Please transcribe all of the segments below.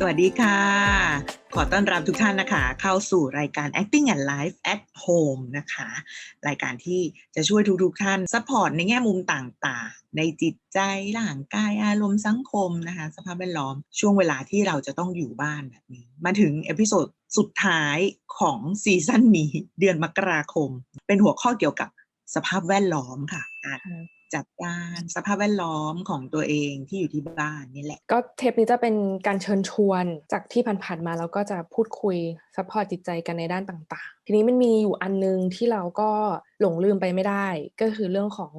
สวัสดีค่ะ ขอต้อนรับทุกท่านนะคะ เข้าสู่รายการ Acting and Life at Home นะคะ รายการที่จะช่วยทุกๆท่านซัพพอร์ตในแง่มุมต่างๆ ในจิตใจร่างกายอารมณ์สังคมนะคะ สภาพแวดล้อมช่วงเวลาที่เราจะต้องอยู่บ้านแบบนี้ มาถึงเอพิโซดสุดท้ายของซีซั่นนี้เดือนมกราคม เป็นหัวข้อเกี่ยวกับสภาพแวดล้อมค่ะ จัดการสภาพแวดล้อมของตัวเองที่อยู่ที่บ้านนี่แหละ ก็เทปนี้จะเป็นการเชิญชวนจากที่ผ่านๆมาแล้วก็จะพูดคุยซัพพอร์ตจิตใจกันในด้านต่างๆ ทีนี้มันมีอยู่อันนึงที่เราก็หลงลืมไปไม่ได้ ก็คือเรื่องของ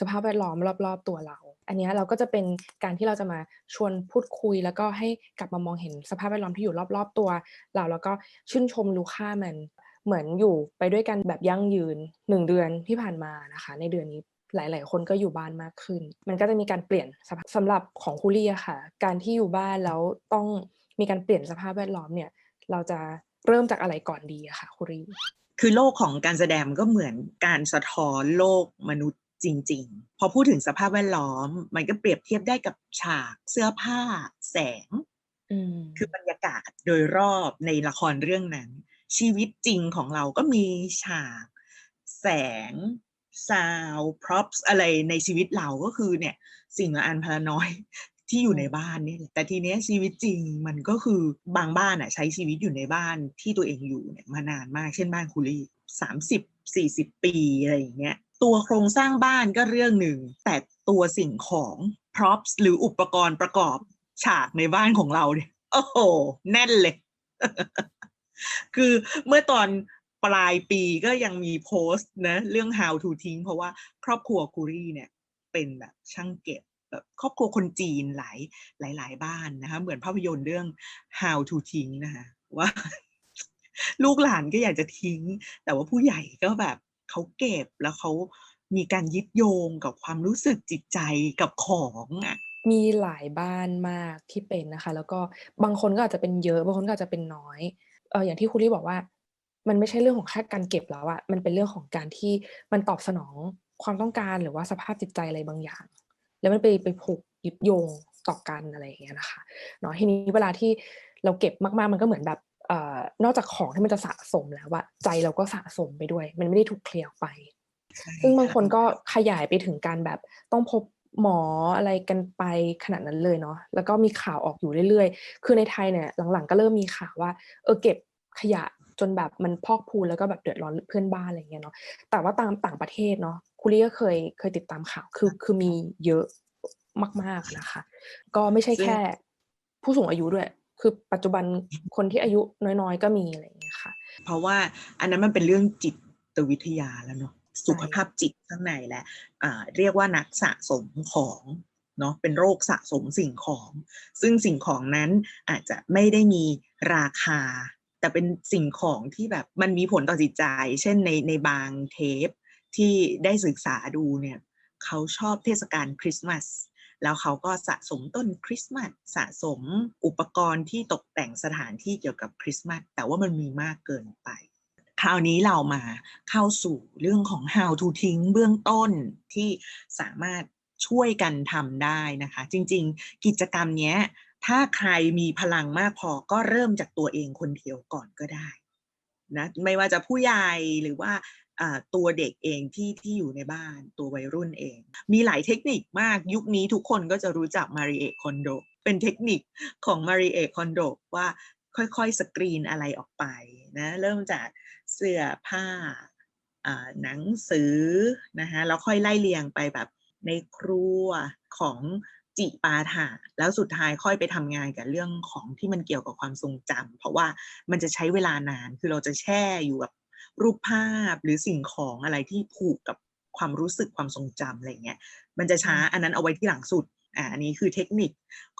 สภาพแวดล้อมรอบๆตัวเรา อันนี้เราก็จะเป็นการที่เราจะมาชวนพูดคุย แล้วก็ให้กลับมามองเห็นสภาพแวดล้อมที่อยู่รอบๆตัว เราแล้วก็ชื่นชมรู้ค่ามันเหมือนอยู่ไปด้วยกันแบบยั่งยืนหนึ่งเดือนที่ผ่านมานะคะ ในเดือนนี้ หลาย ๆ คนก็อยู่บ้านมากขึ้น มันก็จะมีการเปลี่ยนสภาพสำหรับของคุรี่อะค่ะ การที่อยู่บ้านแล้วต้องมีการเปลี่ยนสภาพแวดล้อมเนี่ย เราจะเริ่มจากอะไรก่อนดีอะค่ะคุรี่คือโลกของการแสดงมันก็เหมือนการสะท้อนโลกมนุษย์จริง ๆ พอพูดถึงสภาพแวดล้อม มันก็เปรียบเทียบได้กับฉากเสื้อผ้า แสงอืมคือบรรยากาศโดยรอบในละครเรื่องนั้น ชีวิตจริงของเราก็มีฉาก แสง ซาวพร็อพอะไรในชีวิตเราก็คือเนี่ย สิ่งละอันพละน้อยที่อยู่ในบ้านนี่แหละแต่ทีเนี้ยชีวิตจริงมันก็คือบางบ้านอะใช้ชีวิตอยู่ในบ้านที่ตัวเองอยู่เนี่ยมานานมากเช่นบ้านคุรีสามสิบสี่สิบปีอะไรอย่างเงี้ยตัวโครงสร้างบ้านก็เรื่องหนึ่ง แต่ตัวสิ่งของ props หรืออุปกรณ์ประกอบฉากในบ้านของเราเนี่ยโอ้โห แน่นเลย คือเมื่อตอน ปลายปีก็ยังมีโพสต์นะ เรื่อง how to ทิ้ง เพราะว่าครอบครัวคุรี่เนี่ย เป็นแบบช่างเก็บแบบครอบครัวคนจีนหลายหลายหลายบ้านนะคะ เหมือนภาพยนตร์เรื่อง how to ทิ้งนะคะว่า ลูกหลานก็อยากจะทิ้ง แต่ว่าผู้ใหญ่ก็แบบเขาเก็บแล้วเขามีการยึดโยงกับความรู้สึกจิตใจกับของอะมีหลายบ้านมากที่เป็นนะคะ แล้วก็บางคนก็อาจจะเป็นเยอะ บางคนก็อาจจะเป็นน้อยเอออย่างที่คุรี่บอกว่า มันไม่ใช่เรื่องของแค่การเก็บแล้วอะมันเป็นเรื่องของการที่มันตอบสนองความต้องการหรือว่าสภาพจิตใจอะไรบางอย่าง แล้วมันไปไปผูกยึดโยงต่อกันอะไรอย่างเงี้ยนะคะเนาะทีนี้เวลาที่เราเก็บมากๆมันก็เหมือนแบบเอ่อนอกจากของที่มันจะสะสมแล้วอะใจเราก็สะสมไปด้วย มันไม่ได้ถูกเคลียร์ออกไป ซึ่งบางคนก็ขยายไปถึงการแบบต้องพบหมออะไรกันไปขนาดนั้นเลยเนาะแล้วก็มีข่าวออกอยู่เรื่อยๆ คือในไทยเนี่ยหลังๆ ก็เริ่มมีข่าวว่า เออเก็บขยะ จนแบบมันพอกพูนแล้วก็แบบเดือดร้อนเพื่อนบ้านอะไรเงี้ยเนาะแต่ว่าตามต่างประเทศเนาะคุรี่ก็เคยเคยติดตามข่าวคือคือมีเยอะมาก ๆนะคะ ก็ไม่ใช่แค่ ผู้สูงอายุด้วย คือปัจจุบันคนที่อายุน้อยๆ ก็มีอะไรอย่างเงี้ยค่ะ เพราะว่าอันนั้นมันเป็นเรื่องจิตวิทยาแล้วเนาะสุขภาพจิตข้างในแหละอ่าเรียกว่านักสะสมของเนาะเป็นโรคสะสมสิ่งของ ซึ่งสิ่งของนั้นอาจจะไม่ได้มีราคา แต่เป็นสิ่งของที่แบบมันมีผลต่อจิตใจ เช่นในในบางเทปที่ได้ศึกษาดูเนี่ยเขาชอบเทศกาลคริสต์มาสแล้วเขาก็สะสมต้นคริสต์มาสสะสมอุปกรณ์ที่ตกแต่งสถานที่เกี่ยวกับคริสต์มาสแต่ว่ามันมีมากเกินไป คราวนี้เรามาเข้าสู่เรื่องของ how to ทิ้งเบื้องต้นที่สามารถช่วยกันทำได้นะคะ จริง ๆ กิจกรรมเนี้ย ถ้าใครมีพลังมากพอก็เริ่มจากตัวเองคนเดียวก่อนก็ได้นะไม่ว่าจะผู้ใหญ่หรือว่าตัวเด็กเองที่ที่อยู่ในบ้านตัววัยรุ่นเอง มีหลายเทคนิคมากยุคนี้ทุกคนก็จะรู้จักมาริเอคอนโดเป็นเทคนิคของมาริเอคอนโดว่าค่อยๆ สกรีนอะไรออกไปนะเริ่มจากเสื้อผ้าหนังสือนะคะแล้วค่อยไล่เรียงไปแบบในครัวของ จิปาถะแล้วสุดท้ายค่อยไปทำงานกับเรื่องของที่มันเกี่ยวกับความทรงจำเพราะว่ามันจะใช้เวลานานคือเราจะแช่อยู่กับรูปภาพหรือสิ่งของอะไรที่ผูกกับความรู้สึกความทรงจำอะไรเงี้ยมันจะช้าอันนั้นเอาไว้ที่หลังสุดอ่าอันนี้คือเทคนิค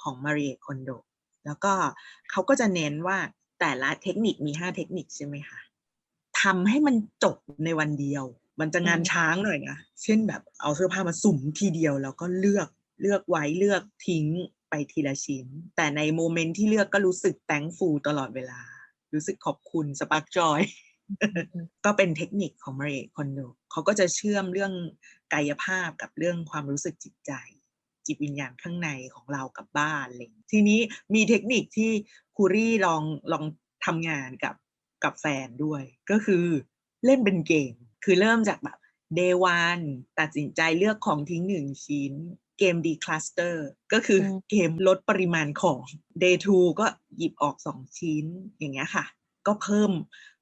ของมาริเอคอนโดแล้วก็เขาก็จะเน้นว่าแต่ละเทคนิคมี5เทคนิคใช่ไหมคะทำให้มันจบในวันเดียว มันจะงานช้างหน่อยนะเช่นแบบเอาเสื้อผ้ามาสุ่มทีเดียวแล้วก็เลือก เลือกไว้เลือกทิ้งไปทีละชิ้น แต่ในโมเมนต์ที่เลือกก็รู้สึกแตงฟูตลอดเวลา รู้สึกขอบคุณสปาร์กจอยก็เป็นเทคนิคของมาริเอคอนโดเขาก็จะเชื่อมเรื่องกายภาพกับเรื่องความรู้สึกจิตใจ จิตวิญญาณข้างในของเรากับบ้านเลยทีนี้มีเทคนิคที่คูรี่ลองลองทำงานกับกับแฟนด้วย ก็คือเล่นเป็นเกม คือเริ่มจากแบบ day one ตัดสินใจเลือกของทิ้งหนึ่งชิ้น เกม decluster ก็คืออมเกมลดปริมาณของ day two ก็หยิบออกสองชิ้นอย่างเงี้ยค่ะ ก็เพิ่ม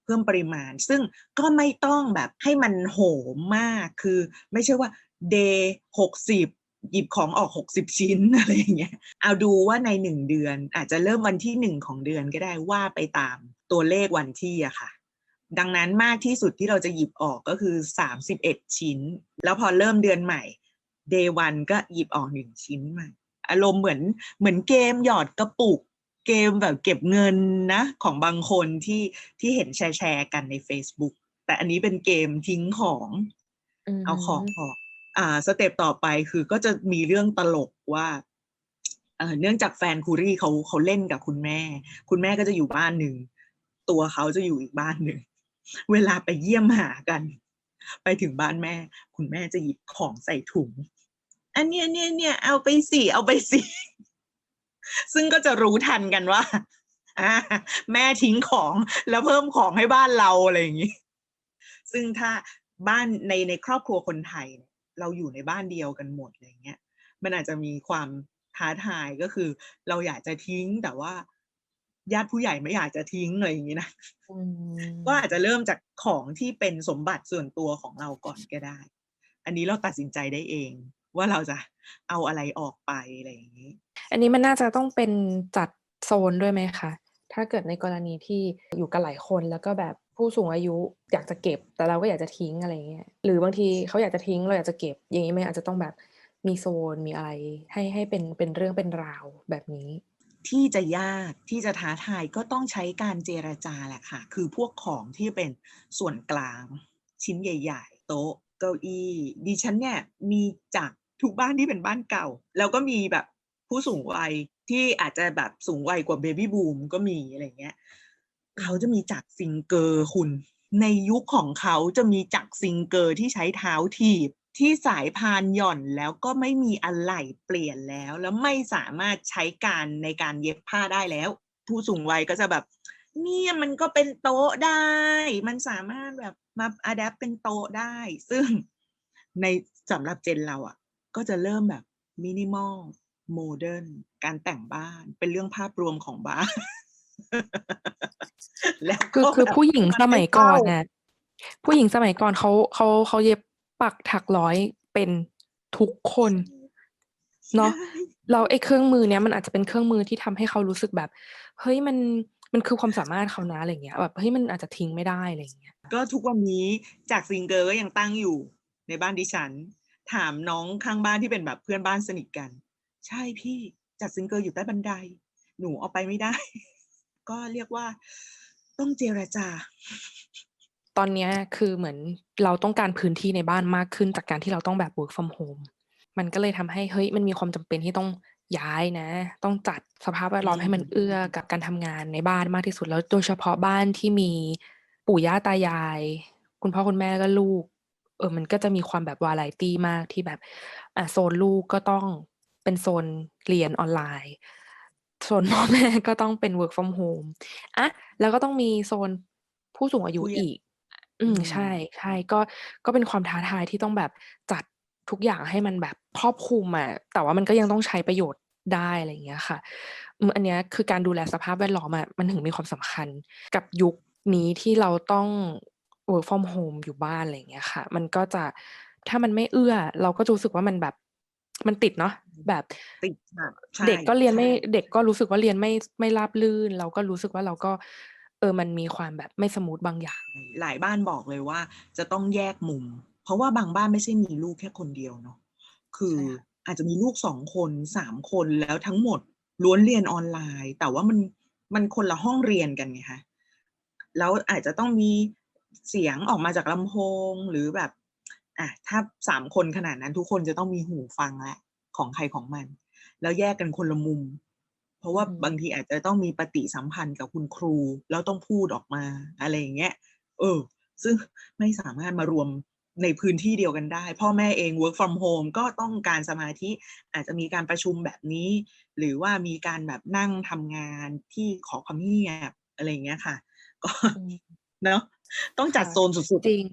เพิ่มปริมาณ ซึ่งก็ไม่ต้องแบบให้มันโหมมากคือไม่ใช่ว่า day หกสิบหยิบของออกหกสิบชิ้นอะไรอย่างเงี้ย เอาดูว่าในหนึ่งเดือน อาจจะเริ่มวันที่หนึ่งของเดือนก็ได้ว่าไปตามตัวเลขวันที่อะค่ะ ดังนั้นมากที่สุดที่เราจะหยิบออกก็คือ 31 ชิ้น แล้วพอเริ่มเดือนใหม่ day one ก็หยิบออกหนึ่งชิ้นใหม่อารมณ์เหมือนเหมือนเกมหยอดกระปุก เกมแบบเก็บเงินนะ ของบางคนที่ที่เห็นแชร์แชร์กันใน Facebook แต่อันนี้เป็นเกมทิ้งของมเอาของออกอ่าสเต็ปต่อไปคือก็จะมีเรื่องตลกว่าเอ่อเนื่องจากแฟนคูรี่เขาเขาเล่นกับคุณแม่ คุณแม่ก็จะอยู่บ้านหนึ่ง ตัวเขาจะอยู่อีกบ้านหนึ่ง เวลาไปเยี่ยมหากัน ไปถึงบ้านแม่ คุณแม่จะหยิบของใส่ถุง อันเนี้ยเนี่ยเนี่ยเอาไปสิเอาไปสิซึ่งก็จะรู้ทันกันว่าอ่าแม่ทิ้งของแล้วเพิ่มของให้บ้านเราอะไรอย่างนี้ ซึ่งถ้าบ้านในในครอบครัวคนไทยเนี่ยเราอยู่ในบ้านเดียวกันหมดอะไรเงี้ย มันอาจจะมีความท้าทายก็คือ เราอยากจะทิ้งแต่ว่า ญาติผู้ใหญ่ไม่อยากจะทิ้งอะไรอย่างนี้นะอืมก็อาจจะเริ่มจากของที่เป็นสมบัติส่วนตัวของเราก่อนก็ได้ อันนี้เราตัดสินใจได้เอง ว่าเราจะเอาอะไรออกไปอะไรอย่างนี้ อันนี้มันน่าจะต้องเป็นจัดโซนด้วยไหมคะถ้าเกิดในกรณีที่อยู่กันหลายคนแล้วก็แบบผู้สูงอายุอยากจะเก็บ แต่เราก็อยากจะทิ้งอะไรเงี้ยหรือบางทีเขาอยากจะทิ้งเราอยากจะเก็บ อย่างนี้มันอาจจะต้องแบบมีโซนมีอะไร ให้ให้เป็นเป็นเรื่องเป็นราวแบบนี้ ที่จะยากที่จะท้าทายก็ต้องใช้การเจรจาแหละค่ะ คือพวกของที่เป็นส่วนกลาง ชิ้นใหญ่ ๆ โต๊ะเก้าอี้ดิฉันเนี่ยมีจาก ทุกบ้านที่เป็นบ้านเก่า แล้วก็มีแบบผู้สูงวัยที่อาจจะแบบสูงวัยกว่าเบบี้บูมก็มีอะไรเงี้ยเขาจะมีจักรซิงเกอร์คุณ ในยุคของเขาจะมีจักรซิงเกอร์ที่ใช้เท้าถีบที่สายพานหย่อนแล้วก็ไม่มีอะไหล่เปลี่ยนแล้ว แล้วไม่สามารถใช้การในการเย็บผ้าได้แล้ว ผู้สูงวัยก็จะแบบเนี่ยมันก็เป็นโต๊ะได้ มันสามารถแบบมาอัดแอปเป็นโต๊ะได้ ซึ่งในสำหรับเจนเราอะ ก็จะเริ่มแบบมินิมอลโมเดิร์นการแต่งบ้านเป็นเรื่องภาพรวมของบ้าน แล้วคือก็คือแบบผู้หญิงมันสไม่มัยก่อนเข้าน่ะผู้หญิงสมัยก่อนเขาเขาเขาเย็บปักถักร้อยเป็นทุกคนเนาะใช่เราไอ้เครื่องมือเนี้ยมันอาจจะเป็นเครื่องมือที่ทำให้เขารู้สึกแบบ เฮ้ยมันมันคือความสามารถเขานะอะไรเงี้ยแบบเฮ้ยมันอาจจะทิ้งไม่ได้อะไรเงี้ย ก็ทุกวันนี้จากซิงเกอร์ก็ยังตั้งอยู่ในบ้านดิฉัน ถามน้องข้างบ้านที่เป็นแบบเพื่อนบ้านสนิทกัน ใช่พี่จากซิงเกอร์อยู่ใต้บันได หนูเอาไปไม่ได้ ก็เรียกว่าต้องเจรจา ตอนนี้คือเหมือนเราต้องการพื้นที่ในบ้านมากขึ้นจากการที่เราต้องแบบ work from home มันก็เลยทำให้เฮ้ยมันมีความจำเป็นที่ต้องย้ายนะ ต้องจัดสภาพแวดล้อมให้มันเอื้อกับการทำงานในบ้านมากที่สุดแล้วโดยเฉพาะบ้านที่มีปู่ย่าตายาย คุณพ่อคุณแม่แล้วก็ลูก เออมันก็จะมีความแบบวาไรตี้มากที่แบบอะโซนลูกก็ต้องเป็นโซนเรียนออนไลน์ โซนพ่อแม่ก็ต้องเป็น work from home อะแล้วก็ต้องมีโซนผู้สูงอายุผู้ใหญ่อีกอืมอืมใช่ใช่ก็ก็เป็นความท้าทายที่ต้องแบบจัดทุกอย่างให้มันแบบครอบคลุมอะแต่ว่ามันก็ยังต้องใช้ประโยชน์ได้อะไรอย่างเงี้ยค่ะอืมอันเนี้ยคือการดูแลสภาพแวดล้อมอะมันถึงมีความสำคัญกับยุคนี้ที่เราต้อง work from home อยู่บ้านอะไรอย่างเงี้ยค่ะ มันก็จะถ้ามันไม่เอื้อ เราก็จะรู้สึกว่ามันแบบมันติดเนาะแบบติดค่ะใช่เด็กก็เรียนไม่ใช่เด็กก็รู้สึกว่าเรียนไม่ไม่ราบรื่น เราก็รู้สึกว่าเราก็ เออมันมีความแบบไม่สมูทบางอย่าง หลายบ้านบอกเลยว่า จะต้องแยกมุม เพราะว่าบางบ้านไม่ใช่มีลูกแค่คนเดียวเนาะคือใช่ค่ะอาจจะมีลูกสองคนสามคนแล้วทั้งหมดล้วนเรียนออนไลน์ แต่ว่ามันมันคนละห้องเรียนกันไงคะแล้วอาจจะต้องมี เสียงออกมาจากลำโพงหรือแบบอะถ้าสามคนขนาดนั้นทุกคนจะต้องมีหูฟังและของใครของมัน แล้วแยกกันคนละมุม เพราะว่าอืมบางทีอาจจะต้องมีปฏิสัมพันธ์กับคุณครู แล้วต้องพูดออกมาอะไรอย่างเงี้ยเออ ซึ่งไม่สามารถมารวมในพื้นที่เดียวกันได้ พ่อแม่เอง work from home ก็ต้องการสมาธิอาจจะมีการประชุมแบบนี้ หรือว่ามีการแบบนั่งทำงานที่ขอความเงียบอะไรอย่างเงี้ยค่ะ ก็อืมเนาะ ต้องจัดค่ะโซนสุดจริง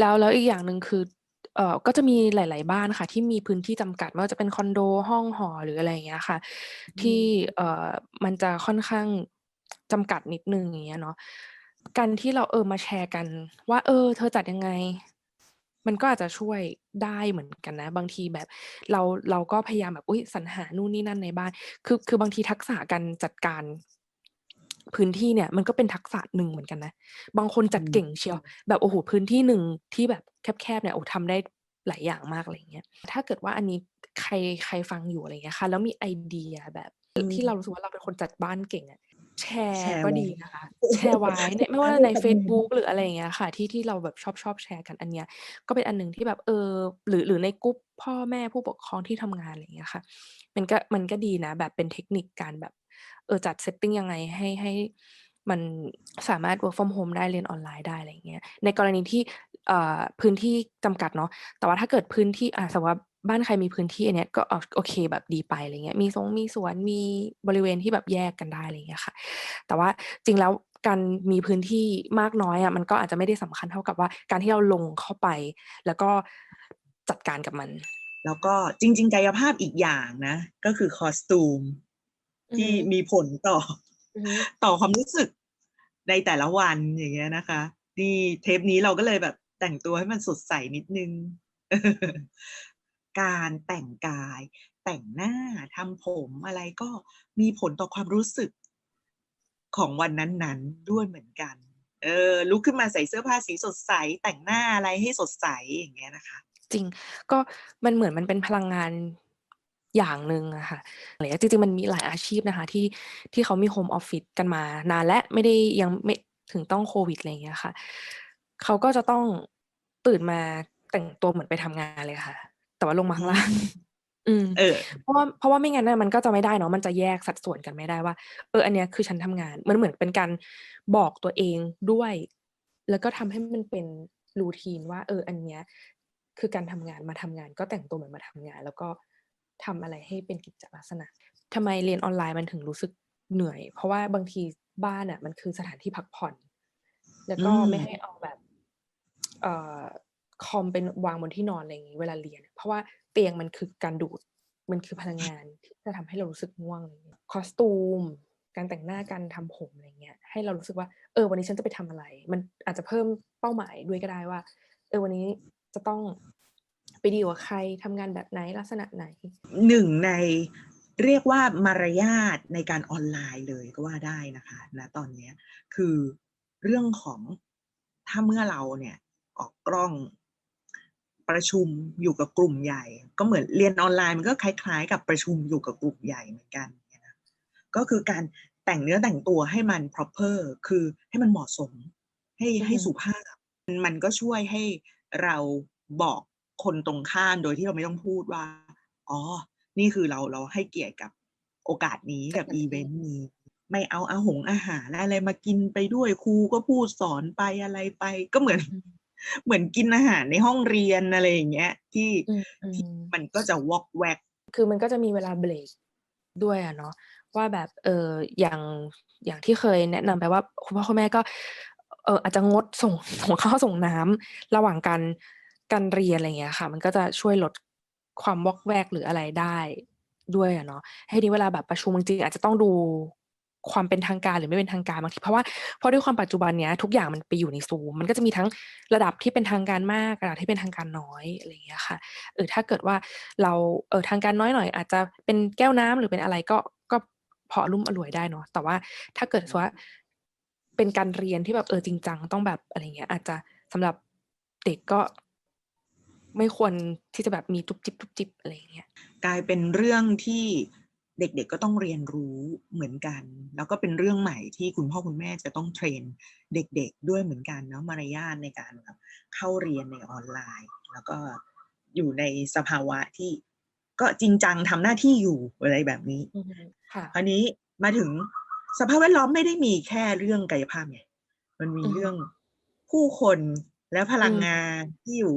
แล้วแล้วอีกอย่างหนึ่งคือเอ่อก็จะมีหลาย ๆ บ้านค่ะ ที่มีพื้นที่จำกัดไม่ว่าจะเป็นคอนโดห้องหอหรืออะไรอย่างเงี้ยค่ะๆที่เอ่อมันจะค่อนข้างจำกัดนิดนึงอย่างเงี้ยเนาะการที่เราเออมาแชร์กัน ว่า เออ เธอจัดยังไง มันก็อาจจะช่วยได้เหมือนกันนะ บางทีแบบเราเราก็พยายามแบบอุ้ยสรรหานู่นนี่นั่นในบ้าน คือคือบางทีทักษะการจัดการ พื้นที่เนี่ยมันก็เป็นทักษะหนึ่งเหมือนกันนะ บางคนอืจัดมเก่งเชียว แบบโอ้โหพื้นที่หนึ่งที่แบบแคบๆเนี่ยโอ้ทำได้หลายอย่างมากอะไรอย่างเงี้ย ถ้าเกิดว่าอันนี้ใครใครฟังอยู่อะไรอย่างเงี้ยค่ะ แล้วมีไอเดียแบบอืที่เรามรู้สึกว่าเราเป็นคนจัดบ้านเก่งอะแชแชร์ร์ก็ไว้ดีนะคะ แชร์ไว้ในไม่ว่าเออในขอบเฟคุซณบุ๊กหรืออะไรอย่างเงี้ยค่ะ ที่ที่เราแบบชอบชอบแชร์กันอันเนี้ย ก็เป็นอันหนึ่งที่แบบเออ หรือหรือในกรุ๊ปพ่อแม่ผู้ปกครองที่ทำงานอะไรอย่างเงี้ยค่ะ มันก็มันก็ดีนะ แบบเป็นเทคนิคการแบบ เออจัด setting ยังไงให้ให้มันสามารถ work from home ได้เรียนออนไลน์ได้อะไรเงี้ยในกรณีที่พื้นที่จำกัดเนาะแต่ว่าถ้าเกิดพื้นที่อ่าสมมติว่าบ้านใครมีพื้นที่อันเนี้ยก็โอเคแบบดีไปอะไรเงี้ยมีสงมีสวนมีบริเวณที่แบบแยกกันได้อะไรเงี้ยค่ะ แต่ว่าจริงแล้วการมีพื้นที่มากน้อยอะมันก็อาจจะไม่ได้สำคัญเท่ากับว่าการที่เราลงเข้าไป แล้วก็จัดการกับมัน แล้วก็จริง ๆ กายภาพอีกอย่างนะ ก็คือ costume อือ ที่ฮึมีผลต่ออือฮึต่อความรู้สึกในแต่ละวันอย่างเงี้ยนะคะ นี่เทปนี้เราก็เลยแบบแต่งตัวให้มันสดใสนิดหนึ่งการแต่งกาย แต่งหน้าทำผมอะไรก็มีผลต่อความรู้สึกของวันนั้นๆ ด้วยเหมือนกัน เออ ลุกขึ้นมาใส่เสื้อผ้าสีสดใส แต่งหน้าอะไรให้สดใสอย่างเงี้ยนะคะ จริง ก็มันเหมือนมันเป็นพลังงาน อย่างหนึ่งอะค่ะอะไรเงี้ยจริงๆมันมีหลายอาชีพนะคะ ที่ที่เขามีโฮมออฟฟิศกันมานานแล้วไม่ได้ยังไม่ถึงต้องโควิดอะไรอย่างเงี้ยค่ะ เขาก็จะต้องตื่นมาแต่งตัวเหมือนไปทำงานเลยค่ะ แต่ว่าลงมาอืข้างล่างมอืมเออเพราะว่าเพราะว่าไม่งั้นน่ะมันก็จะไม่ได้เนาะมันจะแยกสัดส่วนกันไม่ได้ว่า เออ อันเนี้ยคือฉันทำงาน มันเหมือนเป็นการบอกตัวเองด้วย แล้วก็ทำให้มันเป็น routine ว่า เออ อันเนี้ยคือการทำงานมาทำงาน ก็แต่งตัวเหมือนมาทำงาน แล้วก็ ทำอะไรให้เป็นกิจลักษณะทำไมเรียนออนไลน์มันถึงรู้สึกเหนื่อย เพราะว่าบางทีบ้านน่ะ มันคือสถานที่พักผ่อน แล้วอืก็ไม่มให้เอาแบบ เอ่อคอมเป็นวางบนที่นอนอะไรอย่างงี้เวลาเรียน เพราะว่าเตียงมันคือการดูดมันคือพลังงานที่จะทำให้เรารู้สึกง่วงอะไรอย่างเงี้ย costume การแต่งหน้าการทำผมอะไรอย่างเงี้ย ให้เรารู้สึกว่า เออ วันนี้ฉันจะไปทำอะไร มันอาจจะเพิ่มเป้าหมายด้วยก็ได้ว่า เออ วันนี้จะต้อง ไปดีลกับใครทำงานแบบไหนลักษณะไหน หนึ่งในเรียกว่ามารยาทในการออนไลน์เลยก็ว่าได้นะคะณตอนเนี้ยคือเรื่องของถ้าเมื่อเราเนี่ยออกกล้องประชุมอยู่กับกลุ่มใหญ่ ก็เหมือนเรียนออนไลน์มันก็คล้าย ๆ กับประชุมอยู่กับกลุ่มใหญ่เหมือนกันเนี่ยนะก็คือการแต่งเนื้อแต่งตัวให้มัน proper คือให้มันเหมาะสม ให้อือให้ฮึสุภาพ มันก็ช่วยให้เราบอก คนตรงข้ามโดยที่เราไม่ต้องพูดว่า อ๋อ นี่คือเราเราให้เกียรติกับโอกาสนี้สกับถานอิทเวี่นต์นี้ ไม่เอาอาหงอาหารอะไรมากินไปด้วยครูก็พูดสอนไปอะไรไป ก็เหมือนอืมเหมือนกินอาหารในห้องเรียนอะไรอย่างเงี้ย ที่อืมอืที่มมันก็จะวอกแวก คือมันก็จะมีเวลาเบรกด้วยอะเนาะว่าแบบเอ่ออย่างอย่างที่เคยแนะนำไปว่าคุณพ่อคุณแม่ก็เอ่ออาจจะงดส่งส่งข้าวส่งน้ำระหว่างการ การเรียน อะไรอย่างเงี้ยค่ะ มันก็จะช่วยลดความวอกแวก หรืออะไรได้ด้วยอะเนาะ ให้ทีเวลาแบบประชุมจริงอาจจะต้องดูความเป็นทางการ หรือไม่เป็นทางการบางที เพราะว่า เพราะด้วยความปัจจุบันเนี้ย ทุกอย่างมันไปอยู่ใน Zoom มันก็จะมีทั้งระดับที่เป็นทางการมาก ระดับที่เป็นทางการน้อย อะไรอย่างเงี้ยค่ะ เออ ถ้าเกิดว่าเรา เอ่อ ทางการน้อยหน่อย อาจจะเป็นแก้วน้ำ หรือเป็นอะไรก็ ก็พออารุ่มอร่วยได้เนาะ แต่ว่าถ้าเกิดสว่า เป็นการเรียนที่แบบ เออ จริงจัง ต้องแบบ อะไรอย่างเงี้ย อาจจะสำหรับเด็กก็ ไม่ควรที่จะแบบมีจุบจิบๆอะไรอย่างเงี้ยกลายเป็นเรื่องที่เด็กๆก็ต้องเรียนรู้เหมือนกัน แล้วก็เป็นเรื่องใหม่ที่คุณพ่อคุณแม่จะต้องเทรนเด็กๆด้วยเหมือนกันเนาะมารยาทในการแบบเข้าเรียนในออนไลน์ แล้วก็อยู่ในสภาวะที่ก็จริงจังทำหน้าที่อยู่อะไรแบบนี้อือฮึค่ะคราวนี้มาถึงสภาพแวดล้อมไม่ได้มีแค่เรื่องกายภาพไงมันมีอือฮึเรื่องผู้คนแล้วพลังอืมงานที่อยู่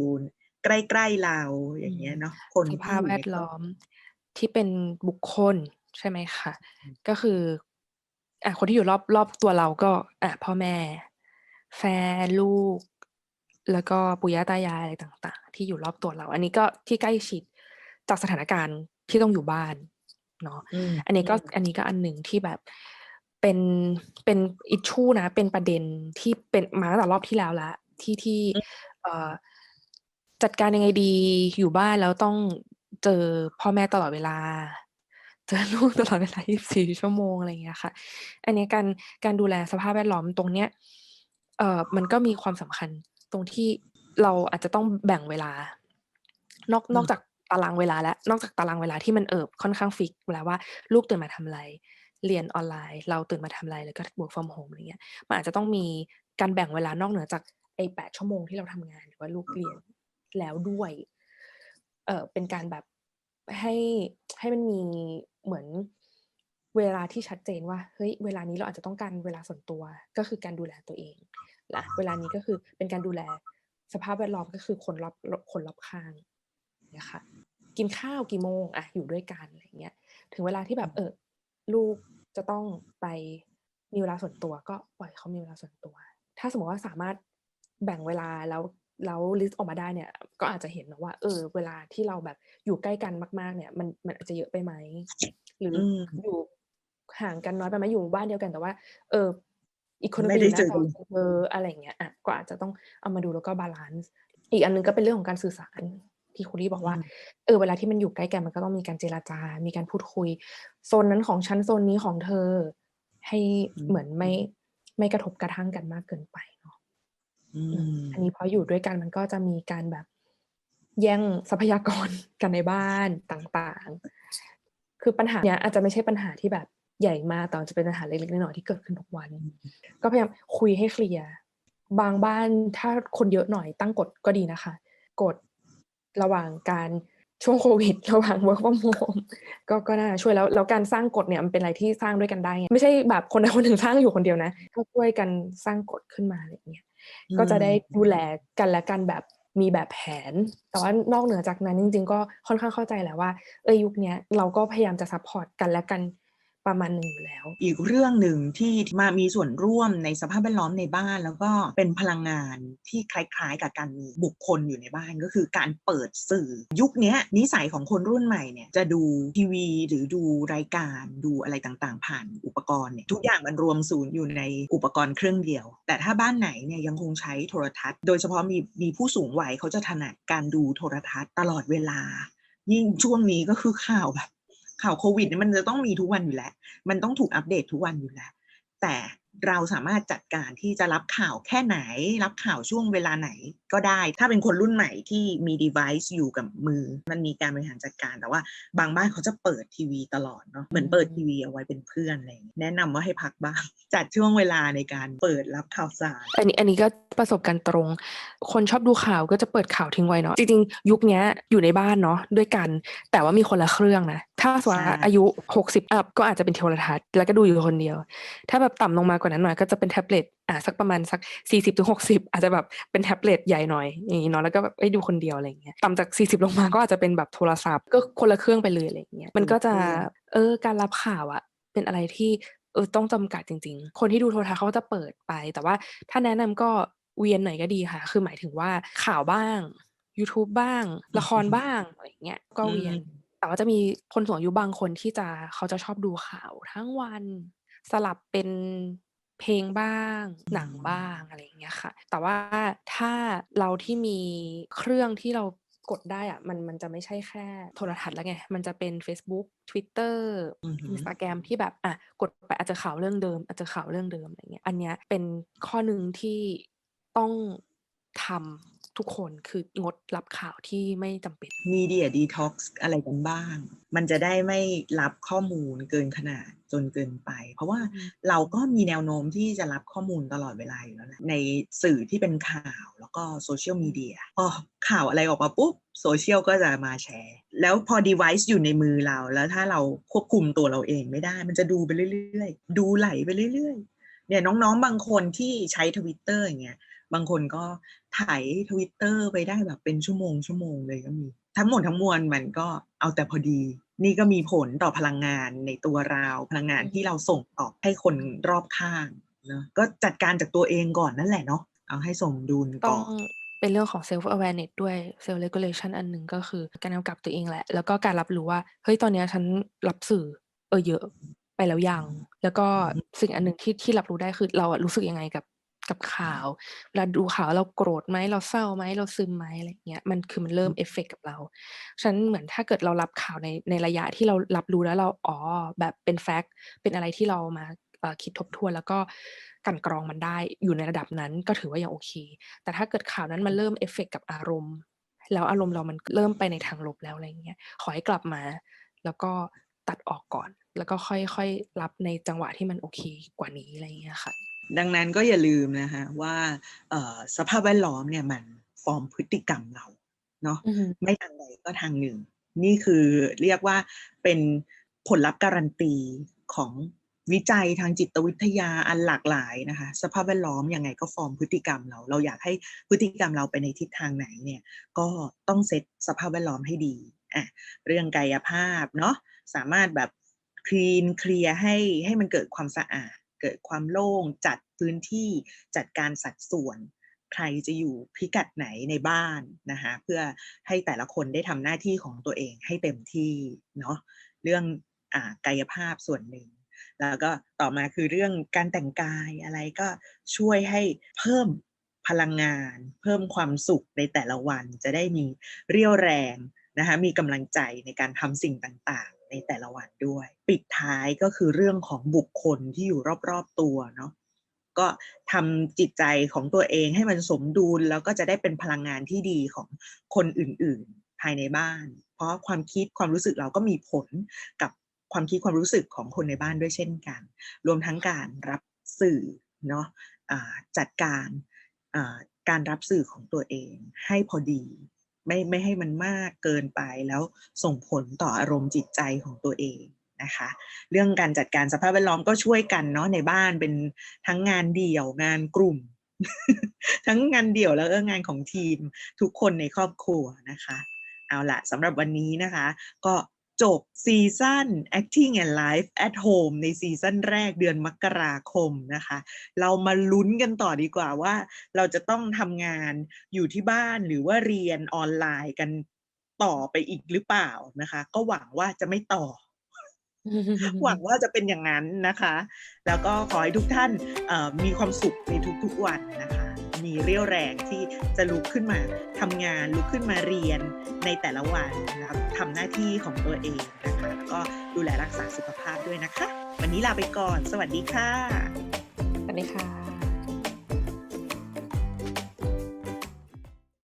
ใกล้ๆเราอย่างเงี้ยเนาะคนสที่ภาพอยู่แวในดล้อมที่เป็นบุคคลใช่ไหมคะอืมก็คือ อะคนที่อยู่รอบรอบตัวเราก็ อะพ่อแม่ แฟนลูก แล้วก็ปู่ย่าตายายอะไรต่าง ๆ ที่อยู่รอบตัวเรา อันนี้ก็ที่ใกล้ชิดจากสถานการณ์ที่ต้องอยู่บ้านเนาะอืมอันนี้ก็อันนี้ก็อันหนึ่งที่แบบเป็นเป็นอิชชูนะ เป็นประเด็นที่เป็นมาตั้งแต่รอบที่แล้วละที่ที่เอ่อ จัดการยังไงดีอยู่บ้านแล้วต้องเจอพ่อแม่ตลอดเวลา เจอลูกตลอดเวลา 24 ชั่วโมงอะไรอย่างเงี้ยค่ะ อันนี้การการดูแลสภาพแวดล้อมตรงเนี้ยเอ่อมันก็มีความสำคัญตรงที่เราอาจจะต้องแบ่งเวลา นอกอืมนอกจากตารางเวลาแล้วนอกจากตารางเวลาที่มันเอิบค่อนข้างฟิกแล้วว่าลูกตื่นมาทำอะไร เรียนออนไลน์ เราตื่นมาทำอะไรแล้วก็ work from home อะไรเงี้ยมันอาจจะต้องมีการแบ่งเวลานอกเหนือจากไอ้แปดชั่วโมงที่เราทำงานหรือว่าลูกเรียน แล้วด้วย เออเป็นการแบบให้ให้มันมีเหมือนเวลาที่ชัดเจนว่าเฮ้ยเวลานี้เราอาจจะต้องการเวลาส่วนตัวก็คือการดูแลตัวเองละเวลานี้ก็คือเป็นการดูแลสภาพแวดล้อมก็คือคนรอบคนรอบข้างเนี่ยค่ะกินข้าวกี่โมงอะอยู่ด้วยกันอะไรเงี้ยถึงเวลาที่แบบเออลูกจะต้องไปมีเวลาส่วนตัว ก็ปล่อยเขามีเวลาส่วนตัว ถ้าสมมติว่าสามารถแบ่งเวลาแล้ว แล้วลิสต์ออกมาได้เนี่ยก็อาจจะเห็นนะว่า เออ เวลาที่เราแบบอยู่ใกล้กันมาก ๆ เนี่ยมันมันอาจจะเยอะไปไหมหรืออืมอยู่ห่างกันน้อยไปไหมอยู่บ้านเดียวกันแต่ว่า เอออีกคนไม่ไปอได้ยู่หเจน้าอจอเอออะไรอย่างเงี้ยอะก็อาจจะต้องเอามาดูแล้วก็บาลานซ์อีกอันหนึงก็เป็นเรื่องของการสื่อสารที่คุณลี่บอกว่าอืมเออ เวลาที่มันอยู่ใกล้กันมันก็ต้องมีการเจราจา มีการพูดคุย โซนนั้นของฉันโซนนี้ของเธอ ให้เหมือนไม่ไม่กระทบกระทั่งกันมากเกินไปเนาะ อือืมมอันนี้พออยู่ด้วยกันมันก็จะมีการแบบแย่งทรัพยากรกันในบ้านต่างๆ คือปัญหาเนี้ยอาจจะไม่ใช่ปัญหาที่แบบใหญ่มากแต่มันจะเป็นปัญหาเล็กๆน้อยๆที่เกิดขึ้นทุกวัน ก็พยายามคุยให้เคลียร์บางบ้านถ้าคนเยอะหน่อยตั้งกฎก็ดีนะคะ กฎระหว่างการช่วงโควิด ระหว่าง work from home ก็ก็น่าจะช่วยแล้วแล้วการสร้างกฎเนี่ยมันเป็นอะไรที่สร้างด้วยกันได้ไงไม่ใช่แบบคนใดคนหนึ่งสร้างอยู่คนเดียวนะก็ช่วยกันสร้างกฎขึ้นมาอะไรอย่างเงี้ย ก็จะได้ดูแลกันและกันแบบมีแบบแผน แต่ว่านอกเหนือจากนั้นจริง ๆ ก็ค่อนข้างเข้าใจแหละว่า เอ้ยยุคนี้เราก็พยายามจะซัพพอร์ตกันและกัน ประมาณหนึ่งอยู่แล้ว อีกเรื่องหนึ่งที่มามีส่วนร่วมในสภาพแวดล้อมในบ้าน แล้วก็เป็นพลังงานที่คล้ายๆ กับการมีบุคคลอยู่ในบ้านก็คือการเปิดสื่อยุคนี้นิสัยของคนรุ่นใหม่เนี่ยจะดูทีวีหรือดูรายการดูอะไรต่างๆ ผ่านอุปกรณ์เนี่ยทุกอย่างมันรวมศูนย์อยู่ในอุปกรณ์เครื่องเดียว แต่ถ้าบ้านไหนเนี่ยยังคงใช้โทรทัศน์ โดยเฉพาะมีมีผู้สูงวัยเขาจะถนัดการดูโทรทัศน์ตลอดเวลา ยิ่งช่วงนี้ก็คือข่าวแบบ ข่าวโควิดเนี่ยมันจะต้องมีทุกวันอยู่แล้ว มันต้องถูกอัปเดตทุกวันอยู่แล้ว แต่ เราสามารถจัดการที่จะรับข่าวแค่ไหน รับข่าวช่วงเวลาไหนก็ได้ ถ้าเป็นคนรุ่นใหม่ที่มี device อยู่กับมือ มันมีการบริหารจัดการแต่ว่า บางบ้านเขาจะเปิดทีวีตลอดเนาะเหมือนเปิดทีวีเอาไว้เป็นเพื่อนอะไรอย่างเงี้ยแนะนำว่าให้พักบ้าง จัดช่วงเวลาในการเปิดรับข่าวสาร อันนี้อันนี้ก็ประสบการณ์ตรง คนชอบดูข่าวก็จะเปิดข่าวทิ้งไว้เนาะจริงๆยุคเนี้ยอยู่ในบ้านเนาะด้วยกัน แต่ว่ามีคนละเครื่องนะถ้าสมมติว่าใช่อายุ 60 อัพก็อาจจะเป็นโทรทัศน์แล้วก็ดูอยู่คนเดียว ถ้าแบบต่ำลงมากว่านั้นหน่อยก็จะเป็นแท็บเล็ตอะสักประมาณสัก 40ถึง60อาจจะแบบเป็นแท็บเล็ตใหญ่หน่อยอย่างนี้เนาะแล้วก็แบบไอ้ยดูคนเดียวอะไรอย่างเงี้ยต่ำจาก 40 ลงมาก็อาจจะเป็นแบบโทรศัพท์ ก็คนละเครื่องไปเลยอะไรอย่างเงี้ยมันก็จะเออการรับข่าวอะเป็นอะไรที่เออต้องจำกัดจริง ๆ คนที่ดูโทรทัศน์เขาก็จะเปิดไป แต่ว่าถ้าแนะนำก็เวียนหน่อยก็ดีค่ะ คือหมายถึงว่าข่าวบ้าง YouTube บ้าง ละครบ้างอะไรอย่างเงี้ยก็เวียนอืมแต่ว่าจะมีคนสูงอายุบางคนที่จะเขาจะชอบดูข่าวทั้งวันสลับเป็น เพลงบ้าง หนังบ้างอะไรอย่างเงี้ยค่ะ แต่ว่าถ้าเราที่มีเครื่องที่เรากดได้อะมันมันจะไม่ใช่แค่โทรทัศน์แล้วไง มันจะเป็น Facebook Twitter อือหืออินสตาแกรมที่แบบอะกดไปอาจจะข่าวเรื่องเดิม อาจจะข่าวเรื่องเดิมอะไรเงี้ยอันเนี้ยเป็นข้อหนึ่งที่ต้องทำ ทุกคนคืองดรับข่าวที่ไม่จำเป็นมีเดียดีท็อกซ์อะไรกันบ้าง มันจะได้ไม่รับข้อมูลเกินขนาดจนเกินไป เพราะว่าอืมเราก็มีแนวโน้มที่จะรับข้อมูลตลอดเวลาอยู่แล้วแหละในสื่อที่เป็นข่าวแล้วก็โซเชียลมีเดียพอข่าวอะไรออกมาปุ๊บโซเชียลก็จะมาแชร์ แล้วพอ device อยู่ในมือเรา แล้วถ้าเราควบคุมตัวเราเองไม่ได้ มันจะดูไปเรื่อยๆ ดูไหลไปเรื่อยๆ เนี่ยน้องๆ บางคนที่ใช้ทวิตเตอร์อย่างเงี้ย บางคนก็ไถทวิตเตอร์ไปได้แบบเป็นชั่วโมงชั่วโมงเลยก็มี ทั้งหมดทั้งมวลมันก็เอาแต่พอดี นี่ก็มีผลต่อพลังงานในตัวเราพลังงานที่เราส่งออกให้คนรอบข้างเนอะก็จัดการจากตัวเองก่อนนั่นแหละเนาะเอาให้สมดุลต้ก่อองนเป็นเรื่องของ self awareness ด้วย self regulation อันหนึ่งก็คือการกำกับตัวเองแหละ แล้วก็การรับรู้ว่า เฮ้ย ตอนเนี้ยฉันรับสื่อ เออเยอะไปแล้วยัง แล้วก็อือฮึสิ่งอันหนึ่งที่ที่รับรู้ได้คือเราอะรู้สึกยังไงกับ กับข่าวเวลาดูข่าวเราโกรธไหมเราเศร้าไหมเราซึมไหมอะไรอย่างเงี้ยมันคือมันเริ่มเอฟเฟกต์กับเราฉะนันเหมือนถ้าเกิดเรารับข่าวในในระยะที่เรารับรู้แล้วเราอ๋อแบบเป็นแฟกต์เป็นอะไรที่เรามาเอ่อคิดทบทวนแล้วก็กลั่นกรองมันได้อยู่ในระดับนั้นก็ถือว่ายังโอเค แต่ถ้าเกิดข่าวนั้นมันเริ่มเอฟเฟกต์กับอารมณ์ แล้วอารมณ์เรามันเริ่มไปในทางลบแล้วอะไรอย่างเงี้ยขอให้กลับมา แล้วก็ตัดออกก่อน แล้วก็ค่อยๆรับในจังหวะที่มันโอเคกว่านี้อะไรอย่างเงี้ยค่ะ ดังนั้นก็อย่าลืมนะคะว่าเอ่อสภาพแวดล้อมเนี่ยมันฟอร์มพฤติกรรมเราเนาะอือฮึไม่ทางใดก็ทางหนึ่ง นี่คือเรียกว่าเป็นผลลัพธ์การันตีของวิจัยทางจิตวิทยาอันหลากหลายนะคะ สภาพแวดล้อมยังไงก็ฟอร์มพฤติกรรมเรา เราอยากให้พฤติกรรมเราไปในทิศทางไหนเนี่ยก็ต้องเซตสภาพแวดล้อมให้ดีอะเรื่องกายภาพเนาะสามารถแบบคลีนเคลียร์ให้ให้มันเกิดความสะอาด เกิดความโล่งจัดพื้นที่จัดการสัดส่วน ใครจะอยู่พิกัดไหนในบ้านนะคะเพื่อให้แต่ละคนได้ทำหน้าที่ของตัวเองให้เต็มที่เนาะเรื่องอกายภาพส่วนหนึ่ง แล้วก็ต่อมาคือเรื่องการแต่งกายอะไรก็ช่วยให้เพิ่มพลังงาน เพิ่มความสุขในแต่ละวันจะได้มีเรี่ยวแรง นะคะมีกำลังใจในการทำสิ่งต่างๆ ในแต่ละวันด้วย ปิดท้ายก็คือเรื่องของบุคคลที่อยู่รอบๆตัวเนาะก็ทำจิตใจของตัวเองให้มันสมดุลแล้วก็จะได้เป็นพลังงานที่ดีของคนอื่นๆภายในบ้าน เพราะความคิดความรู้สึกเราก็มีผลกับความคิดความรู้สึกของคนในบ้านด้วยเช่นกัน รวมทั้งการรับสื่อเนาะอ่าจัดการการรับสื่อของตัวเองให้พอดี ไม่ไม่ให้มันมากเกินไปแล้วส่งผลต่ออารมณ์จิตใจของตัวเองนะคะเรื่องการจัดการสภาพแวดล้อมก็ช่วยกันเนาะในบ้านเป็นทั้งงานเดี่ยวงานกลุ่ม ทั้งงานเดี่ยวแล้วก็งานของทีมทุกคนในครอบครัวนะคะ เอาละสำหรับวันนี้นะคะ ก็ จบซีซั่น Acting and Life at Home ในซีซั่นแรกเดือนมกราคมนะคะ เรามาลุ้นกันต่อดีกว่าว่า เราจะต้องทำงานอยู่ที่บ้านหรือว่าเรียนออนไลน์กันต่อไปอีกหรือเปล่านะคะ ก็หวังว่าจะไม่ต่อ หวังว่าจะเป็นอย่างนั้นนะคะ แล้วก็ขอให้ทุกท่านมีความสุขในทุกๆวันนะคะ มีเรี่ยวแรงที่จะลุกขึ้นมาทำงานลุกขึ้นมาเรียนในแต่ละวันนะครับทำหน้าที่ของตัวเองนะคะแล้วก็ดูแลรักษาสุขภาพด้วยนะคะ วันนี้ลาไปก่อน สวัสดีค่ะ สวัสดีค่ะ